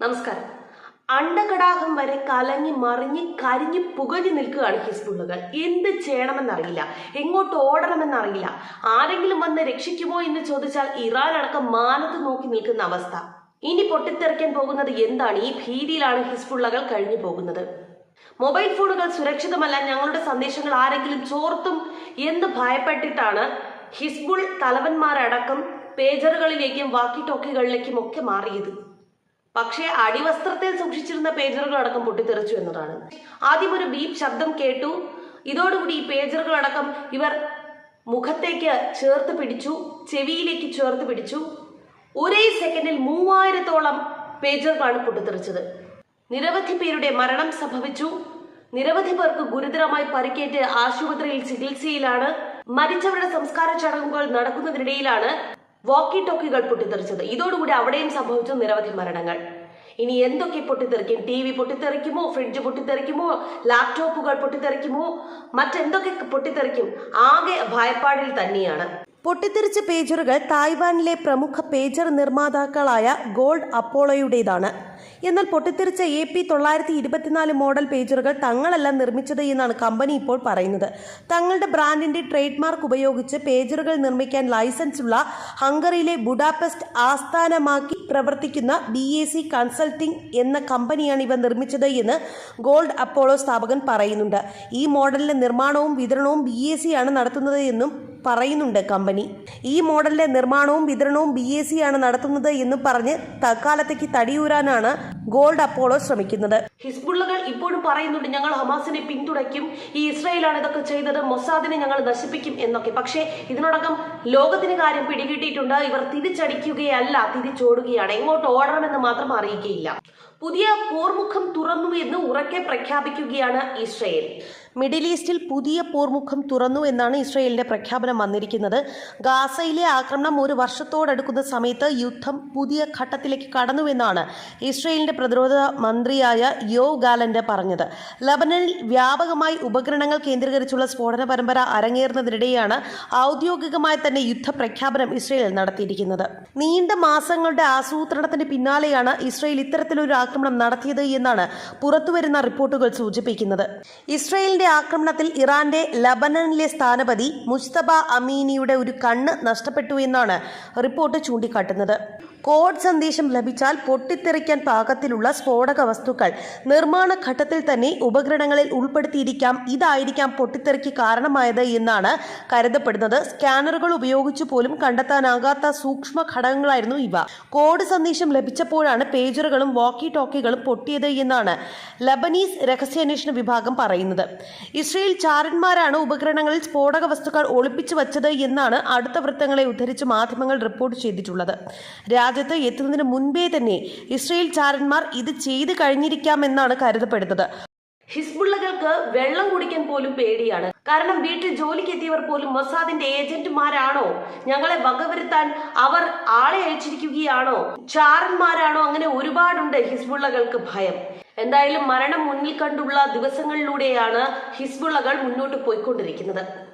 നമസ്കാരം. അണ്ടകടാഹം വരെ കലങ്ങി മറിഞ്ഞ് കരിഞ്ഞ് പുകഞ്ഞു നിൽക്കുകയാണ് ഹിസ്ബുള്ളകൾ എന്ത് ചെയ്യണമെന്നറിയില്ല. എങ്ങോട്ട് ഓടണമെന്നറിയില്ല. ആരെങ്കിലും വന്ന് രക്ഷിക്കുമോ എന്ന് ചോദിച്ചാൽ ഇറാൻ അടക്കം മാനത്ത് നോക്കി നിൽക്കുന്ന അവസ്ഥ. ഇനി പൊട്ടിത്തെറിക്കാൻ പോകുന്നത് എന്താണ്? ഈ ഭീതിയിലാണ് ഹിസ്ബുള്ളകൾ കഴിഞ്ഞു പോകുന്നത്. മൊബൈൽ ഫോണുകൾ സുരക്ഷിതമല്ല. ഞങ്ങളുടെ സന്ദേശങ്ങൾ ആരെങ്കിലും ചോർത്തും എന്ന് ഭയപ്പെട്ടിട്ടാണ് ഹിസ്ബുൾ തലവന്മാരടക്കം പേജറുകളിലേക്കും വാക്കി ടോക്കികളിലേക്കും ഒക്കെ മാറിയത്. പക്ഷേ അടിവസ്ത്രത്തിൽ സൂക്ഷിച്ചിരുന്ന പേജറുകൾ അടക്കം പൊട്ടിത്തെറിച്ചു എന്നതാണ്. ആദ്യം ഒരു ബീപ് ശബ്ദം കേട്ടു. ഇതോടുകൂടി ഈ പേജറുകൾ അടക്കം ഇവർ മുഖത്തേക്ക് ചേർത്ത് പിടിച്ചു ചെവിയിലേക്ക് ചേർത്ത് പിടിച്ചു. ഒരേ സെക്കൻഡിൽ മൂവായിരത്തോളം പേജറുകളാണ് പൊട്ടിത്തെറിച്ചത്. നിരവധി പേരുടെ മരണം സംഭവിച്ചു. നിരവധി പേർക്ക് ഗുരുതരമായി പരിക്കേറ്റ് ആശുപത്രിയിൽ ചികിത്സയിലാണ്. മരിച്ചവരുടെ സംസ്കാര ചടങ്ങുകൾ നടക്കുന്നതിനിടയിലാണ് വോക്കി ടോക്കികൾ പൊട്ടിത്തെറിച്ചത്. ഇതോടുകൂടി അവിടെയും സംഭവിച്ചു നിരവധി മരണങ്ങൾ. ഇനി എന്തൊക്കെ പൊട്ടിത്തെറിക്കും? ടി വി പൊട്ടിത്തെറിക്കുമോ? ഫ്രിഡ്ജ് പൊട്ടിത്തെറിക്കുമോ? ലാപ്ടോപ്പുകൾ പൊട്ടിത്തെറിക്കുമോ? മറ്റെന്തൊക്കെ പൊട്ടിത്തെറിക്കും? ആകെ ഭയപ്പാടിൽ തന്നെയാണ്. പൊട്ടിത്തെറിച്ച പേജറുകൾ തായ്വാനിലെ പ്രമുഖ പേജർ നിർമ്മാതാക്കളായ ഗോൾഡ് അപ്പോളോയുടേതാണ്. എന്നാൽ പൊട്ടിത്തെറിച്ച എ പി തൊള്ളായിരത്തി ഇരുപത്തിനാല് മോഡൽ പേജറുകൾ തങ്ങളല്ല നിർമ്മിച്ചത് എന്നാണ് കമ്പനി ഇപ്പോൾ പറയുന്നത്. തങ്ങളുടെ ബ്രാൻഡിന്റെ ട്രേഡ് മാർക്ക് ഉപയോഗിച്ച് പേജറുകൾ നിർമ്മിക്കാൻ ലൈസൻസ് ഉള്ള ഹംഗറിയിലെ ബുഡാപെസ്റ്റ് ആസ്ഥാനമാക്കി പ്രവർത്തിക്കുന്ന ബി എ സി കൺസൾട്ടിംഗ് എന്ന കമ്പനിയാണ് ഇവ നിർമ്മിച്ചത് എന്ന് ഗോൾഡ് അപ്പോളോ സ്ഥാപകൻ പറയുന്നുണ്ട്. ഈ മോഡലിന്റെ നിർമ്മാണവും വിതരണവും ബി എ സി ആണ് നടത്തുന്നത് എന്നും പറയുന്നുണ്ട് കമ്പനി. ഈ മോഡലിന്റെ നിർമ്മാണവും വിതരണവും ബി എ സി ആണ് നടത്തുന്നത് എന്ന് പറഞ്ഞ് തൽക്കാലത്തേക്ക് തടിയൂരാനാണ് ഗോൾഡ് അപ്പോളോ ശ്രമിക്കുന്നത്. ഹിസ്ബുള്ളകൾ ഇപ്പോഴും പറയുന്നുണ്ട് ഞങ്ങൾ ഹമാസിനെ പിന്തുണയ്ക്കും ഈ ഇസ്രായേലാണ് ഇതൊക്കെ ചെയ്തത് മൊസാദിനെ ഞങ്ങൾ നശിപ്പിക്കും എന്നൊക്കെ. പക്ഷേ ഇതിനോടകം ലോകത്തിന് കാര്യം പിടികിട്ടിയിട്ടുണ്ട്. ഇവർ തിരിച്ചടിക്കുകയല്ല തിരിച്ചോടുകയാണ്. എങ്ങോട്ട് ഓടണമെന്ന് മാത്രം അറിയിക്കുകയില്ല. പുതിയ പോർമുഖം തുറന്നു എന്ന് ഉറക്കെ പ്രഖ്യാപിക്കുകയാണ് ഇസ്രയേൽ. മിഡിൽ ഈസ്റ്റിൽ പുതിയ പോർമുഖം തുറന്നു എന്നാണ് ഇസ്രയേലിന്റെ പ്രഖ്യാപനം വന്നിരിക്കുന്നത്. ഗാസയിലെ ആക്രമണം ഒരു വർഷത്തോടടുക്കുന്ന സമയത്ത് യുദ്ധം പുതിയ ഘട്ടത്തിലേക്ക് കടന്നുവെന്നാണ് ഇസ്രയേലിന്റെ പ്രതിരോധ മന്ത്രിയായ യോ ഗാലന്റ് പറഞ്ഞത്. ലബനനിൽ വ്യാപകമായി ഉപകരണങ്ങൾ കേന്ദ്രീകരിച്ചുള്ള സ്ഫോടന പരമ്പര അരങ്ങേറുന്നതിനിടെയാണ് ഔദ്യോഗികമായി തന്നെ യുദ്ധപ്രഖ്യാപനം ഇസ്രയേൽ നടത്തിയിരിക്കുന്നത്. നീണ്ട മാസങ്ങളുടെ ആസൂത്രണത്തിന് പിന്നാലെയാണ് ഇസ്രയേൽ ഇത്തരത്തിലൊരു ആക്രമണം നടത്തിയത് എന്നാണ് പുറത്തുവരുന്ന റിപ്പോർട്ടുകൾ സൂചിപ്പിക്കുന്നത്. ഇസ്രയേലിന്റെ ആക്രമണത്തിൽ ഇറാന്റെ ലബനനിലെ സ്ഥാനപതി മുസ്തബ അമീനിയുടെ ഒരു കണ്ണ് നഷ്ടപ്പെട്ടു എന്നാണ് റിപ്പോർട്ട് ചൂണ്ടിക്കാട്ടുന്നത്. കോഡ് സന്ദേശം ലഭിച്ചാൽ പൊട്ടിത്തെറിക്കാൻ പാകത്തിലുള്ള സ്ഫോടക വസ്തുക്കൾ. നിർമ്മാണ ഘട്ടത്തിൽ തന്നെ ഉപകരണങ്ങളിൽ ഉൾപ്പെടുത്തിയിരിക്കാം. ഇതായിരിക്കാം പൊട്ടിത്തെറിക്ക് കാരണമായത് എന്നാണ് കരുതപ്പെടുന്നത്. സ്കാനറുകൾ ഉപയോഗിച്ചു പോലും കണ്ടെത്താനാകാത്ത സൂക്ഷ്മ ഘടകങ്ങളായിരുന്നു ഇവ. കോഡ് സന്ദേശം ലഭിച്ചപ്പോഴാണ് പേജറുകളും വാക്കി ടോക്കികളും പൊട്ടിയത് എന്നാണ് ലബനീസ് രഹസ്യാന്വേഷണ വിഭാഗം പറയുന്നത്. ഇസ്രയേൽ ചാരന്മാരാണ് ഉപകരണങ്ങളിൽ സ്ഫോടക വസ്തുക്കൾ ഒളിപ്പിച്ചു വച്ചത് എന്നാണ് അടുത്ത വൃത്തങ്ങളെ ഉദ്ധരിച്ച് മാധ്യമങ്ങൾ റിപ്പോർട്ട് ചെയ്തിട്ടുള്ളത്. രാജ്യത്ത് എത്തുന്നതിന് മുൻപേ തന്നെ ഇസ്രയേൽ ചാരന്മാർ ഇത് ചെയ്തു കഴിഞ്ഞിരിക്കാമെന്നാണ് കരുതപ്പെടുന്നത്. ഹിസ്ബുള്ളകൾക്ക് വെള്ളം കുടിക്കാൻ പോലും പേടിയാണ്. കാരണം വീട്ടിൽ ജോലിക്ക് എത്തിയവർ പോലും മൊസാദിന്റെ ഏജന്റുമാരാണോ? ഞങ്ങളെ വകവരുത്താൻ അവർ ആളെ അയച്ചിരിക്കുകയാണോ? ചാരന്മാരാണോ? അങ്ങനെ ഒരുപാടുണ്ട് ഹിസ്ബുള്ളകൾക്ക് ഭയം. എന്തായാലും മരണം മുന്നിൽ കണ്ടുള്ള ദിവസങ്ങളിലൂടെയാണ് ഹിസ്ബുള്ളകൾ മുന്നോട്ട് പോയിക്കൊണ്ടിരിക്കുന്നത്.